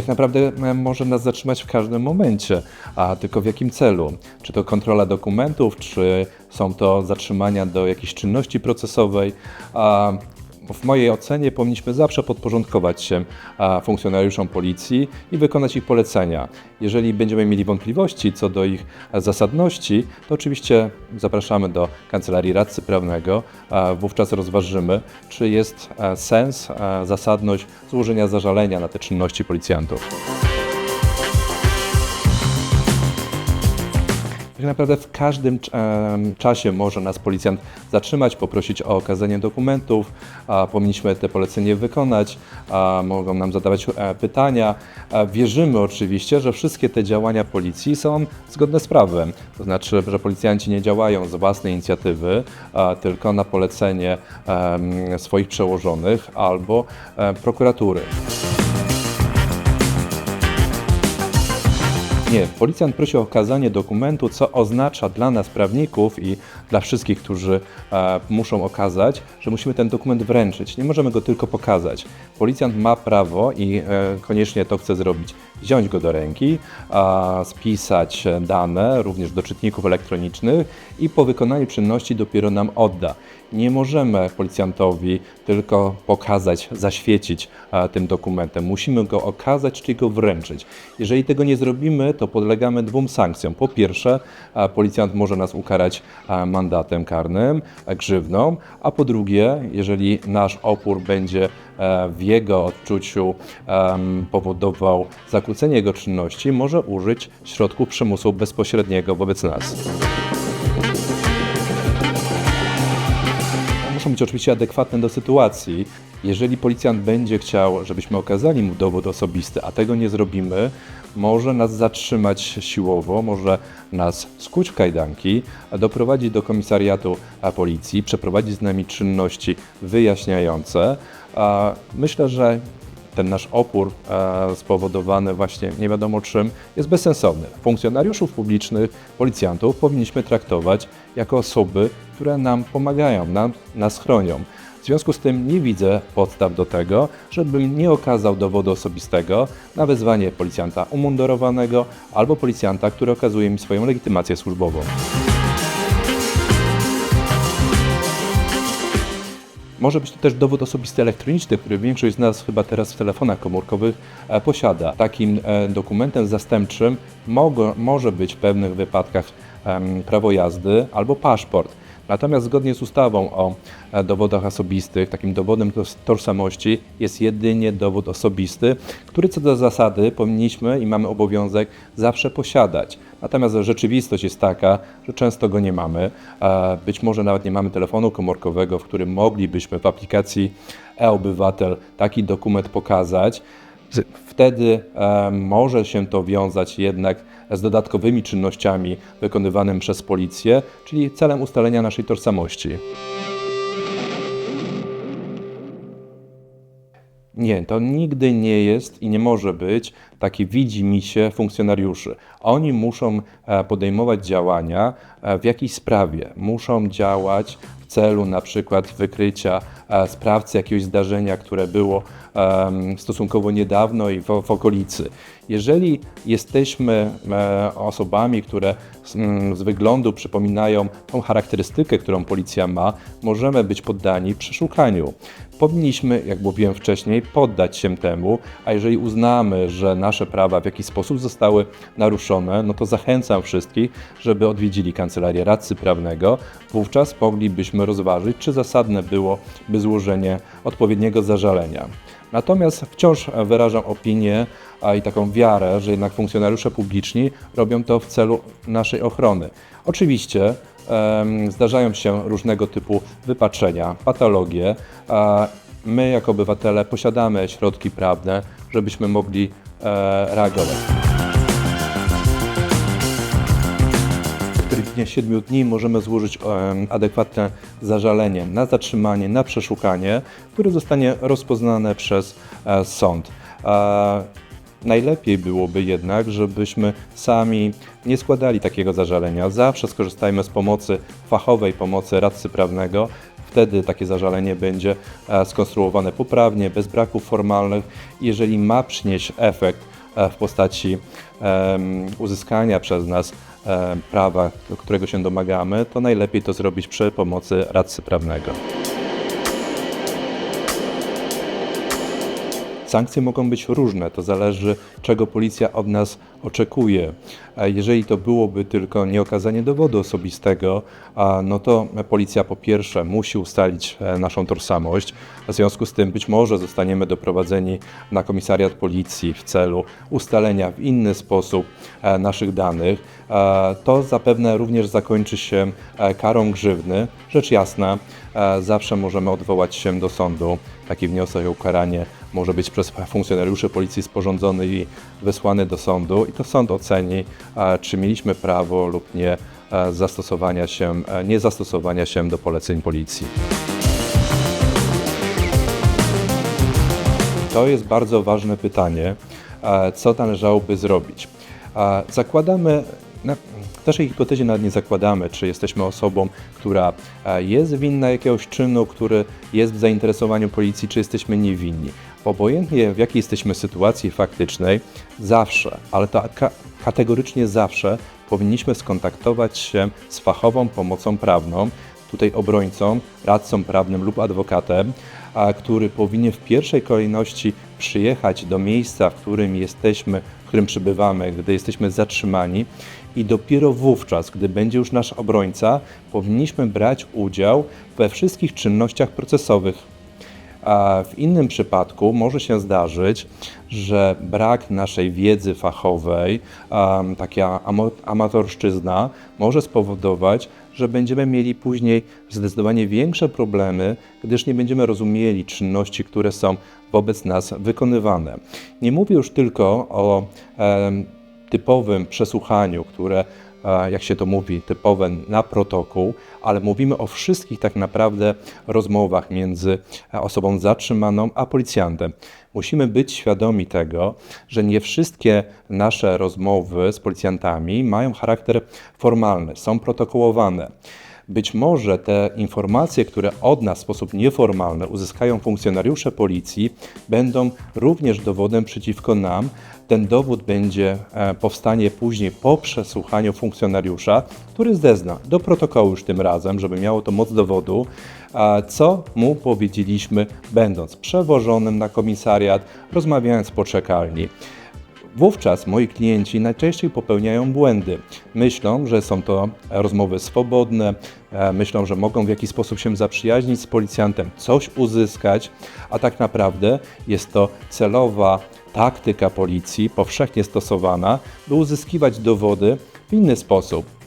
tak naprawdę e, może nas zatrzymać w każdym momencie, a tylko w jakim celu? Czy to kontrola dokumentów, czy są to zatrzymania do jakiejś czynności procesowej? W mojej ocenie powinniśmy zawsze podporządkować się funkcjonariuszom policji i wykonać ich polecenia. Jeżeli będziemy mieli wątpliwości co do ich zasadności, to oczywiście zapraszamy do kancelarii radcy prawnego. Wówczas rozważymy, czy jest e, sens, e, zasadność złożenia zażalenia na te czynności policjantów. Tak naprawdę w każdym czasie może nas policjant zatrzymać, poprosić o okazanie dokumentów, powinniśmy te polecenie wykonać, mogą nam zadawać e, pytania. Wierzymy oczywiście, że wszystkie te działania policji są zgodne z prawem. To znaczy, że policjanci nie działają z własnej inicjatywy, tylko na polecenie swoich przełożonych albo e, prokuratury. Nie, policjant prosi o okazanie dokumentu, co oznacza dla nas, prawników i dla wszystkich, którzy e, muszą okazać, że musimy ten dokument wręczyć. Nie możemy go tylko pokazać. Policjant ma prawo i e, koniecznie to chce zrobić. Wziąć go do ręki, a, spisać dane, również do czytników elektronicznych i po wykonaniu czynności dopiero nam odda. Nie możemy policjantowi tylko pokazać, zaświecić e, tym dokumentem. Musimy go okazać, czyli go wręczyć. Jeżeli tego nie zrobimy, to podlegamy dwóm sankcjom. Po pierwsze, policjant może nas ukarać mandatem karnym, grzywną, a po drugie, jeżeli nasz opór będzie e, w jego odczuciu powodował zakłócenie jego czynności, może użyć środków przymusu bezpośredniego wobec nas. muszą być oczywiście adekwatne do sytuacji. Jeżeli policjant będzie chciał, żebyśmy okazali mu dowód osobisty, a tego nie zrobimy, może nas zatrzymać siłowo, może nas skuć w kajdanki, doprowadzić do komisariatu policji, przeprowadzić z nami czynności wyjaśniające. Myślę, że ten nasz opór e, spowodowany właśnie nie wiadomo czym jest bezsensowny. Funkcjonariuszów publicznych, policjantów powinniśmy traktować jako osoby, które nam pomagają, nam, nas chronią. W związku z tym nie widzę podstaw do tego, żebym nie okazał dowodu osobistego na wezwanie policjanta umundurowanego albo policjanta, który okazuje mi swoją legitymację służbową. Może być to też dowód osobisty elektroniczny, który większość z nas chyba teraz w telefonach komórkowych e, posiada. Takim e, dokumentem zastępczym może być w pewnych wypadkach prawo jazdy albo paszport. Natomiast zgodnie z ustawą o e, dowodach osobistych, takim dowodem tożsamości jest jedynie dowód osobisty, który co do zasady powinniśmy i mamy obowiązek zawsze posiadać. Natomiast rzeczywistość jest taka, że często go nie mamy. E, Być może nawet nie mamy telefonu komórkowego, w którym moglibyśmy w aplikacji e-obywatel taki dokument pokazać. Wtedy może się to wiązać jednak z dodatkowymi czynnościami wykonywanymi przez policję, czyli celem ustalenia naszej tożsamości. Nie, to nigdy nie jest i nie może być taki widzi mi się funkcjonariuszy. Oni muszą e, podejmować działania w jakiejś sprawie, muszą działać w celu na przykład wykrycia e, sprawcy jakiegoś zdarzenia, które było stosunkowo niedawno i w, okolicy. Jeżeli jesteśmy e, osobami, które z, mm, z wyglądu przypominają tą charakterystykę, którą policja ma, możemy być poddani przeszukaniu. Powinniśmy, jak mówiłem wcześniej, poddać się temu, a jeżeli uznamy, że nasze prawa w jakiś sposób zostały naruszone, no to zachęcam wszystkich, żeby odwiedzili kancelarię radcy prawnego. Wówczas moglibyśmy rozważyć, czy zasadne byłoby złożenie odpowiedniego zażalenia. Natomiast wciąż wyrażam opinię a i taką wiarę, że jednak funkcjonariusze publiczni robią to w celu naszej ochrony. Oczywiście zdarzają się różnego typu wypaczenia, patologie. a My, jako obywatele, posiadamy środki prawne, żebyśmy mogli e, reagować. Terminie 7 dni możemy złożyć em, adekwatne zażalenie na zatrzymanie, na przeszukanie, które zostanie rozpoznane przez e, sąd. A najlepiej byłoby jednak, żebyśmy sami nie składali takiego zażalenia. Zawsze skorzystajmy z pomocy fachowej, pomocy radcy prawnego. Wtedy takie zażalenie będzie e, skonstruowane poprawnie, bez braków formalnych. Jeżeli ma przynieść efekt e, w postaci uzyskania przez nas e, prawa, do którego się domagamy, to najlepiej to zrobić przy pomocy radcy prawnego. Sankcje mogą być różne, to zależy, czego policja od nas oczekuje. E, Jeżeli to byłoby tylko nieokazanie dowodu osobistego, no to policja po pierwsze musi ustalić e, naszą tożsamość. W związku z tym być może zostaniemy doprowadzeni na komisariat policji w celu ustalenia w inny sposób e, naszych danych. To zapewne również zakończy się karą grzywny. Rzecz jasna, zawsze możemy odwołać się do sądu. Taki wniosek o ukaranie może być przez funkcjonariuszy policji sporządzony i wysłany do sądu i to sąd oceni, czy mieliśmy prawo lub nie e, zastosowania się, e, nie zastosowania się do poleceń policji. To jest bardzo ważne pytanie, e, co należałoby zrobić. Zakładamy, na naszej hipotezie nawet nie zakładamy, czy jesteśmy osobą, która jest winna jakiegoś czynu, który jest w zainteresowaniu policji, czy jesteśmy niewinni. Obojętnie w jakiej jesteśmy sytuacji faktycznej, zawsze, ale to ka- kategorycznie zawsze powinniśmy skontaktować się z fachową pomocą prawną, tutaj obrońcą, radcą prawnym lub adwokatem, a który powinien w pierwszej kolejności przyjechać do miejsca, w którym jesteśmy, w którym przybywamy, gdy jesteśmy zatrzymani i dopiero wówczas, gdy będzie już nasz obrońca, powinniśmy brać udział we wszystkich czynnościach procesowych. W innym przypadku może się zdarzyć, że brak naszej wiedzy fachowej, taka amatorszczyzna, może spowodować, że będziemy mieli później zdecydowanie większe problemy, gdyż nie będziemy rozumieli czynności, które są wobec nas wykonywane. Nie mówię już tylko o typowym przesłuchaniu, które, jak się to mówi, typowe na protokół, ale mówimy o wszystkich tak naprawdę rozmowach między osobą zatrzymaną a policjantem. Musimy być świadomi tego, że nie wszystkie nasze rozmowy z policjantami mają charakter formalny, są protokołowane. Być może te informacje, które od nas w sposób nieformalny uzyskają funkcjonariusze policji, będą również dowodem przeciwko nam. Ten dowód będzie e, powstanie później po przesłuchaniu funkcjonariusza, który zezna do protokołu już tym razem, żeby miało to moc dowodu, co mu powiedzieliśmy, będąc przewożonym na komisariat, rozmawiając w poczekalni. Wówczas moi klienci najczęściej popełniają błędy. Myślą, że są to rozmowy swobodne, e, myślą, że mogą w jakiś sposób się zaprzyjaźnić z policjantem, coś uzyskać, a tak naprawdę jest to celowa taktyka policji, powszechnie stosowana, by uzyskiwać dowody w inny sposób.